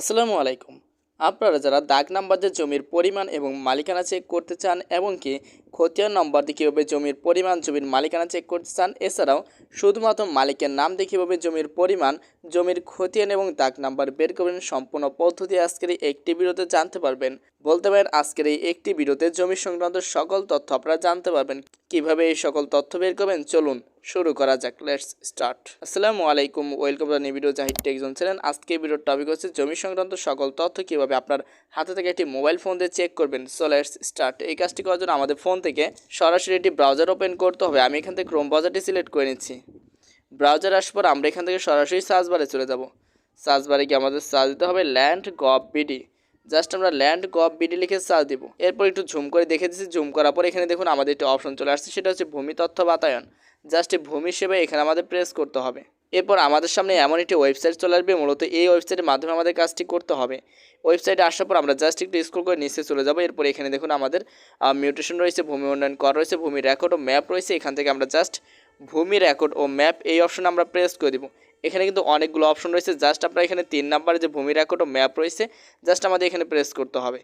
আসসালামু আলাইকুম। আপনারা যারা দাগ নাম্বারদের জমির পরিমাণ এবং মালিকানা চেক করতে চান এবং কি খতিয়ান নম্বর দিয়ে কীভাবে জমির পরিমাণ জমির মালিকানা চেক করতে চান এছাড়াও, শুধুমাত্র মালিকের নাম দিয়ে কীভাবে জমির পরিমাণ, জমির খতিয়ান এবং দাগ নাম্বার বের করবেন সম্পূর্ণ পদ্ধতি আজকের এই একটি ভিডিওতে জানতে পারবেন। বলতে পারেন, আজকের এই একটি ভিডিওতে জমি সংক্রান্ত সকল তথ্য আপনারা জানতে পারবেন। কীভাবে এই সকল তথ্য বের করবেন? চলুন শুরু করা যাক। লেটস স্টার্ট আসসালামু আলাইকুম, welcome to new video, Zahid tech zone ছিলেন আজকে ভিডিওর টপিক হচ্ছে জমি সংক্রান্ত সকল তথ্য কীভাবে আপনার হাতে থেকে একটি মোবাইল ফোন দিয়ে চেক করবেন। সো লেটস স্টার্ট এই কাজটি করার জন্য আমাদের ফোন থেকে সরাসরি একটি ব্রাউজার ওপেন করতে হবে। আমি এখান থেকে ক্রোম ব্রাউজারটি সিলেক্ট করে নিচ্ছি। ব্রাউজার আসার পর আমরা এখান থেকে সরাসরি সার্চ বারে চলে যাব। সার্চ বারে গিয়ে আমাদের সার্চ দিতে হবে ল্যান্ড গভ বিডি জাস্ট আমরা ল্যান্ড গভ বিডি লিখে সার্চ দিব। এরপর একটু ঝুম করে দেখে দিচ্ছি। ঝুম করার পর এখানে দেখুন আমাদের একটি অপশন চলে আসছে। সেটা হচ্ছে ভূমি তথ্য বাতায়ন। জাস্ট ভূমি হিসেবে এখানে আমাদের প্রেস করতে হবে। এরপর আমাদের সামনে এমন একটি ওয়েবসাইট চলে আসবে, মূলত এই ওয়েবসাইটের মাধ্যমে আমাদের কাজটি করতে হবে। ওয়েবসাইটে আসার পর আমরা জাস্ট একটু স্ক্রল করে নিচে চলে যাব। এরপর এখানে দেখুন আমাদের মিউটেশন রয়েছে, ভূমি উন্নয়ন কর রয়েছে, ভূমি রেকর্ড ও ম্যাপ রয়েছে। এখান থেকে আমরা জাস্ট ভূমি রেকর্ড ও ম্যাপ এই অপশন আমরা প্রেস করে দেবো। এখানে কিন্তু অনেকগুলো অপশন রয়েছে। জাস্ট আপনার এখানে তিন নাম্বারে যে ভূমি রেকর্ড ও ম্যাপ রয়েছে, জাস্ট আমাদের এখানে প্রেস করতে হবে।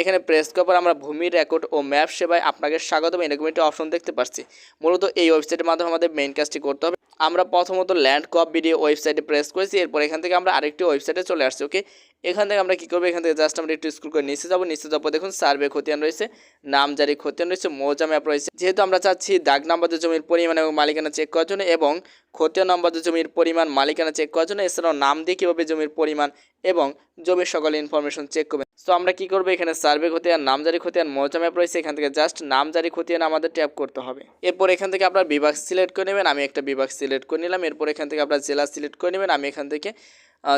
এখানে প্রেস করার পর আমরা ভূমি রেকর্ড ও ম্যাপ সেবায় আপনাকে স্বাগতম। এরকম একটি অপশন দেখতে পাচ্ছি। মূলত এই ওয়েবসাইটের মাধ্যমে আমাদের মেইন কাজটি করতে হবে। আমরা প্রথমত ল্যান্ড কপ ভিডিও ওয়েবসাইটে প্রেস করেছি। এরপর এখান থেকে আমরা আরেকটি ওয়েবসাইটে চলে আসছি ওকে এখান থেকে আমরা কী করব? এখান থেকে জাস্ট আমরা একটু স্কুল করে নিচে যাব। নিচে যাব দেখুন সার্ভে খতিয়ান রয়েছে, নাম জারি খতিয়ান রয়েছে, মৌজা ম্যাপ রয়েছে। যেহেতু আমরা চাচ্ছি দাগ নাম্বার জমির পরিমাণ এবং মালিকানা চেক করার জন্য এবং খতিয়ান নম্বর জমির পরিমাণ, মালিকানা চেক করার জন্য, এছাড়াও নাম দিয়ে কীভাবে জমির পরিমাণ এবং জমির সকল ইনফরমেশন চেক করবেন। তো আমরা কী করব? এখানে সার্ভে খতিয়ান নাম জারি খতিয়ান মৌজা ম্যাপ রয়েছে। এখান থেকে জাস্ট নাম জারি খতিয়ান আমাদের ট্যাপ করতে হবে। এরপর এখান থেকে আপনার বিভাগ সিলেক্ট করে নেবেন। আমি একটা বিভাগ সিলেক্ট করে নিলাম। এরপর এখান থেকে আপনার জেলা সিলেক্ট করে নেবেন। আমি এখান থেকে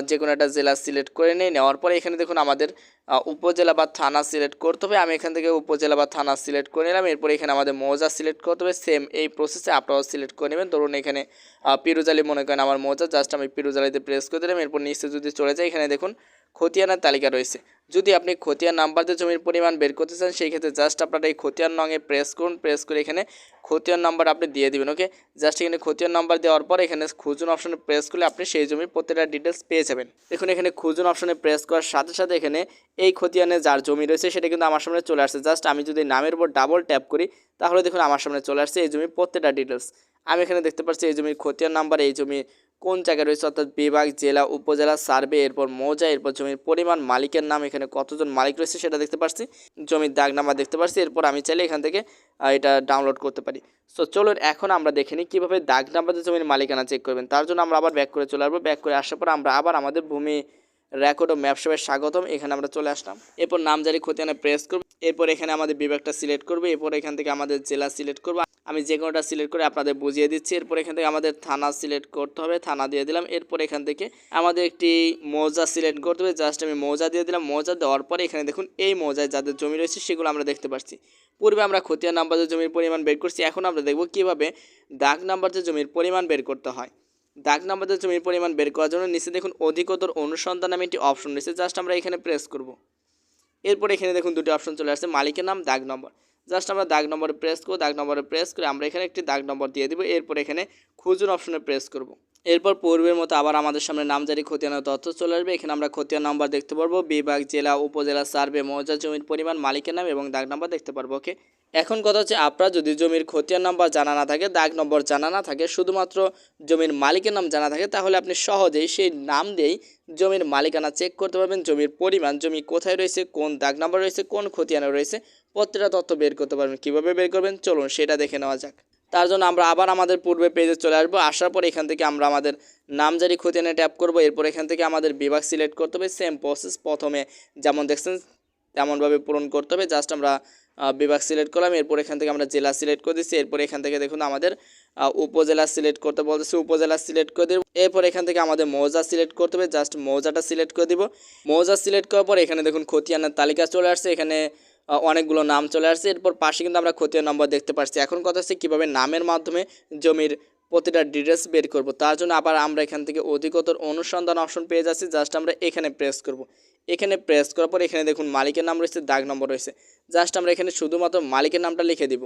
যে কোনো একটা জেলা সিলেক্ট করে নিয়ে নেওয়ার পরে এখানে দেখুন আমাদের উপজেলা বা থানা সিলেক্ট করতে হবে। আমি এখান থেকে উপজেলা বা থানা সিলেক্ট করে নিলাম। এরপরে এখানে আমাদের মৌজা সিলেক্ট করতে হবে। সেম এই প্রসেসে আপনারাও সিলেক্ট করে নেবেন। ধরুন এখানে পিরুজালি মনে করেন আমার মৌজা। জাস্ট আমি পিরুজালিতে প্রেস করে দিলাম। এরপর নিচে যদি চলে যায় এখানে দেখুন খতিয়ানের তালিকা রয়েছে। যদি আপনি খতিয়ান নাম্বার দিয়ে জমির পরিমাণ বের করতে চান, সেই ক্ষেত্রে জাস্ট আপনারা এই খতিয়ান নঙে প্রেস করুন। প্রেস করে এখানে খতিয়ান নাম্বার আপনি দিয়ে দিবেন ওকে জাস্ট এখানে খতিয়ান নাম্বার দেওয়ার পর এখানে খুঁজুন অপশনে প্রেস করলে আপনি সেই জমির প্রত্যেকটা ডিটেলস পেয়ে যাবেন। দেখুন, এখানে খুঁজুন অপশনে প্রেস করার সাথে সাথে এখানে এই খতিয়ানে যার জমি রয়েছে, সেটা কিন্তু আমার সামনে চলে আসছে। জাস্ট আমি যদি নামের উপর ডাবল ট্যাপ করি, তাহলে দেখুন আমার সামনে চলে আসছে এই জমির প্রত্যেকটা ডিটেলস আমি এখানে দেখতে পাচ্ছি এই জমির খতিয়ান নাম্বার এই জমি কোন জায়গায় রয়েছে অর্থাৎ বিভাগ, জেলা, উপজেলা সার্ভে, এরপর মৌজা, এরপর জমির পরিমাণ, মালিকের নাম, এখানে কতজন মালিক রয়েছে সেটা দেখতে পাচ্ছি জমির দাগ নাম্বার দেখতে পাচ্ছি এরপর আমি চাইলে এখান থেকে এটা ডাউনলোড করতে পারি। সো চলুন এখন আমরা দেখে নিই কীভাবে দাগ নাম্বার জমির মালিকানা চেক করবেন। তার জন্য আমরা আবার ব্যাক করে চলে আসব। ব্যাক করে আসার পর আমরা আবার আমাদের ভূমি রেকর্ড ও ম্যাপ সেবায় স্বাগতম। এখানে আমরা চলে আসলাম। এরপর নামজারি খতিয়ানে প্রেস করব। এরপর এখানে আমাদের বিভাগটা সিলেক্ট করবে। এরপর এখান থেকে আমাদের জেলা সিলেক্ট করব। আমি যে কোনোটা সিলেক্ট করে আপনাদের বুঝিয়ে দিচ্ছি। এরপর এখান থেকে আমাদের থানা সিলেক্ট করতে হবে, থানা দিয়ে দিলাম। এরপর এখান থেকে আমাদের একটি মৌজা সিলেক্ট করতে হবে। জাস্ট আমি মৌজা দিয়ে দিলাম। মৌজা দেওয়ার পরে এখানে দেখুন, এই মৌজায় যাদের জমি রয়েছে সেগুলো আমরা দেখতে পাচ্ছি। পূর্বে আমরা খতিয়ান নাম্বার যে জমির পরিমাণ বের করছি, এখন আমরা দেখব কীভাবে দাগ নাম্বার যে জমির পরিমাণ বের করতে হয়। দাগ নাম্বারের জমির পরিমাণ বের করার জন্য নিচে দেখুন, অধিকতর অনুসন্ধান নামে একটি অপশন রয়েছে। জাস্ট আমরা এখানে প্রেস করব। এরপর এখানে দেখুন, দুটি অপশন চলে আসছে। মালিকের নাম, দাগ নম্বর। জাস্ট আমরা দাগ নম্বরে প্রেস করব, দাগ নম্বরে প্রেস করে আমরা এখানে একটি দাগ নম্বর দিয়ে দিব, এরপর এখানে খুঁজুন অপশনে প্রেস করব। এরপর পূর্বের মতো আবার আমাদের সামনে নামজারি খতিয়ানের তথ্য চলে আসবে, এখানে আমরা খতিয়ান নম্বর দেখতে পারব, বিভাগ, জেলা, উপজেলা সার্ভে মৌজা, জমির পরিমাণ, মালিকের নাম এবং দাগ নম্বর দেখতে পারব ওকে এখন কথা হচ্ছে আপনার যদি জমির খতিয়ান নাম্বার জানা না থাকে, দাগ নম্বর জানা না থাকে, শুধুমাত্র জমির মালিকের নাম জানা থাকে, তাহলে আপনি সহজেই সেই নাম দিয়েই জমির মালিকানা চেক করতে পারবেন, জমির পরিমাণ, জমি কোথায় রয়েছে, কোন দাগ নাম্বার রয়েছে, কোন খতিয়ানে রয়েছে, প্রত্যেকটা তথ্য বের করতে পারবেন। কীভাবে বের করবেন? চলুন সেটা দেখে নেওয়া যাক। তার জন্য আমরা আবার আমাদের পূর্বে পেজে চলে আসব। আসার পর এখান থেকে আমরা আমাদের নামজারি খতিয়ানে ট্যাপ করব। এরপর এখান থেকে আমাদের বিভাগ সিলেক্ট করতে হবে। সেম প্রসেস প্রথমে যেমন দেখছেন, তেমনভাবে পূরণ করতে হবে। জাস্ট আমরা বিভাগ সিলেক্ট করলাম, এরপর এখান থেকে আমরা জেলা সিলেক্ট করে দিচ্ছি এরপর এখান থেকে দেখুন আমাদের উপজেলা সিলেক্ট করতে বলতেছে, উপজেলা সিলেক্ট করে দেবো, এরপর এখান থেকে আমাদের মৌজা সিলেক্ট করতে হবে জাস্ট মৌজাটা সিলেক্ট করে দিব, মৌজা সিলেক্ট করার পর এখানে দেখুন খতিয়ানের তালিকা চলে আসছে, এখানে অনেকগুলো নাম চলে আসছে, এরপর পাশে কিন্তু আমরা খতিয়ান নম্বর দেখতে পাচ্ছি, এখন কথা হচ্ছে কীভাবে নামের মাধ্যমে জমির প্রতিটা ডিটেলস বের করব, তার জন্য আবার আমরা এখান থেকে অধিকতর অনুসন্ধান অপশন পেয়ে যাচ্ছি জাস্ট আমরা এখানে প্রেস করব। এখানে প্রেস করার পর এখানে দেখুন মালিকের নাম রয়েছে, দাগ নম্বর রয়েছে। জাস্ট আমরা এখানে শুধুমাত্র মালিকের নামটা লিখে দিব।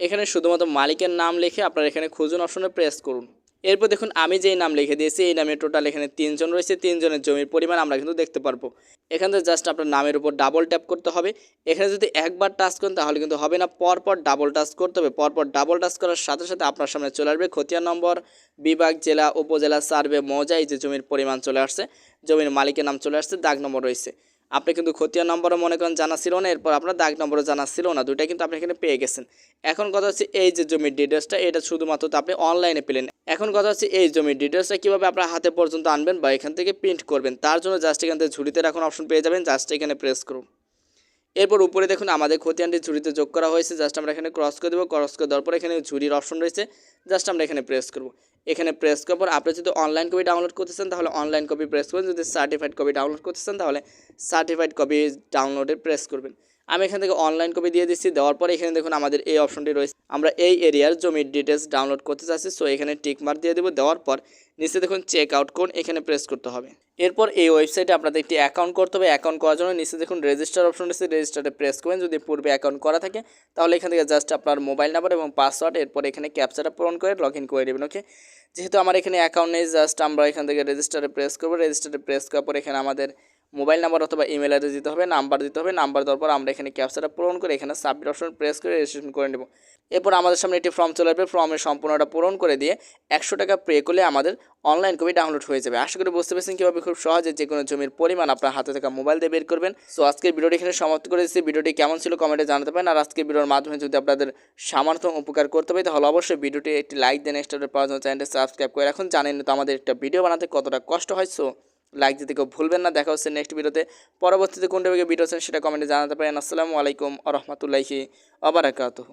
এখানে শুধুমাত্র মালিকের নাম লিখে আপনারা এখানে খুঁজুন অপশনে প্রেস করুন। এরপর দেখুন, আমি যেই নাম লিখে দিয়েছি, এই নামে টোটাল এখানে তিনজন রয়েছে, তিনজনের জমির পরিমাণ আমরা কিন্তু দেখতে পারব। এখান থেকে জাস্ট আপনার নামের উপর ডাবল ট্যাপ করতে হবে। এখানে যদি একবার টাচ করেন, তাহলে কিন্তু হবে না, পরপর ডাবল টাচ করতে হবে। পরপর ডাবল টাচ করার সাথে সাথে আপনার সামনে চলে আসবে খতিয়ান নম্বর, বিভাগ, জেলা, উপজেলা, সার্ভে মৌজা এই যে জমির পরিমাণ চলে আসছে, জমির মালিকের নাম চলে আসছে, দাগ নম্বর রয়েছে। আপনি কিন্তু খতিয়ান নম্বরও মনে করেন জানা ছিল না, এরপর আপনার দাগ নম্বরও জানা ছিল না দুইটা কিন্তু আপনি এখানে পেয়ে গেছেন। এখন কথা হচ্ছে এই যে জমির ডিটেলসটা এটা শুধুমাত্র তো আপনি অনলাইনে পেলেন। এখন কথা হচ্ছে এই জমির ডিটেলসটা কীভাবে আপনার হাতে পর্যন্ত আনবেন বা এখান থেকে প্রিন্ট করবেন, তার জন্য জাস্ট এখান থেকে ঝুড়িতে রাখুন অপশন পেয়ে যাবেন জাস্ট এখানে প্রেস করুন। এরপর উপরে দেখুন আমাদের খতিয়ানটি ঝুড়িতে যোগ করা হয়েছে জাস্ট আমরা এখানে ক্রস করে দেবো ক্রস করে দেওয়ার পর এখানে ঝুড়ির অপশন রয়েছে জাস্ট আমরা এখানে প্রেস করব। এখানে প্রেস করার আপনি যদি অনলাইন কপি ডাউনলোড করতে চান, তাহলে অনলাইন কপি প্রেস করবেন। যদি সার্টিফাইড কপি ডাউনলোড করতে চান, তাহলে সার্টিফাইড কপি ডাউনলোডে প্রেস করবেন। আমি এখান থেকে অনলাইন কপি দিয়ে দিচ্ছি। দেওয়ার পরে এখানে দেখুন আমাদের এই অপশনটি রয়েছে। আমরা এই এরিয়ার জমির ডিটেলস ডাউনলোড করতে চাচ্ছি সো এখানে টিক মার্ক দিয়ে দেবো। দেওয়ার পর নিচে দেখুন চেক আউট কোন এখানে প্রেস করতে হবে। এরপর এই ওয়েবসাইটে আপনাদের একটি অ্যাকাউন্ট করতে হবে। অ্যাকাউন্ট করার জন্য নিচে দেখুন রেজিস্টার অপশন রয়েছে। রেজিস্টারে প্রেস করবেন। যদি পূর্বে অ্যাকাউন্ট করা থাকে, তাহলে এখান থেকে জাস্ট আপনার মোবাইল নাম্বার এবং পাসওয়ার্ড এরপর এখানে ক্যাপচাটা পূরণ করে লগ ইন করে দেবেন ওকে যেহেতু আমার এখানে অ্যাকাউন্ট নেই জাস্ট আমরা এখান থেকে রেজিস্টারে প্রেস করব। রেজিস্টারে প্রেস করার পর এখানে আমাদের মোবাইল নাম্বার অথবা ইমেল অ্যাড্রেস দিতে হবে নাম্বার দিতে হবে নাম্বার দেওয়ার পর আমরা এখানে ক্যাপচাটা পূরণ করে এখানে সাবমিট অপশন প্রেস করে রেজিস্ট্রেশন করে নেব। এরপর আমাদের সামনে একটি ফর্ম চলে আসবে ফর্মের সম্পূর্ণটা পূরণ করে দিয়ে একশো টাকা পে করলে আমাদের অনলাইন কপি ডাউনলোড হয়ে যাবে। আশা করি বুঝতে পেরেছেন কীভাবে খুব সহজে যে কোনো জমির পরিমাণ আপনার হাতে থাকা মোবাইল দিয়ে বের করবেন। সো আজকের ভিডিওটি এখানে সমাপ্ত করে দিচ্ছি। ভিডিওটি কেমন ছিল কমেন্টে জানাতে পারেন। আর আজকের ভিডিওর মাধ্যমে যদি আপনাদের সামর্থ্য উপকার করতে পারি, তাহলে অবশ্যই ভিডিওটি একটি লাইক দেন নেক্সট পাওয়ার জন্য চ্যানেলটি সাবস্ক্রাইব করে রাখুন। জানেন তো আমাদের একটা ভিডিও বানাতে কতটা কষ্ট হয়। সো লাইক দিতে কেউ ভুলবেন না, দেখা হচ্ছে নেক্সট ভিডিওতে পরবর্তীতে কোনটা ভিডিও আছেন সেটা কমেন্টে জানাতে পারেন। আসসালামু আলাইকুম আ রহমতুল্লাহি আবরাকাতহ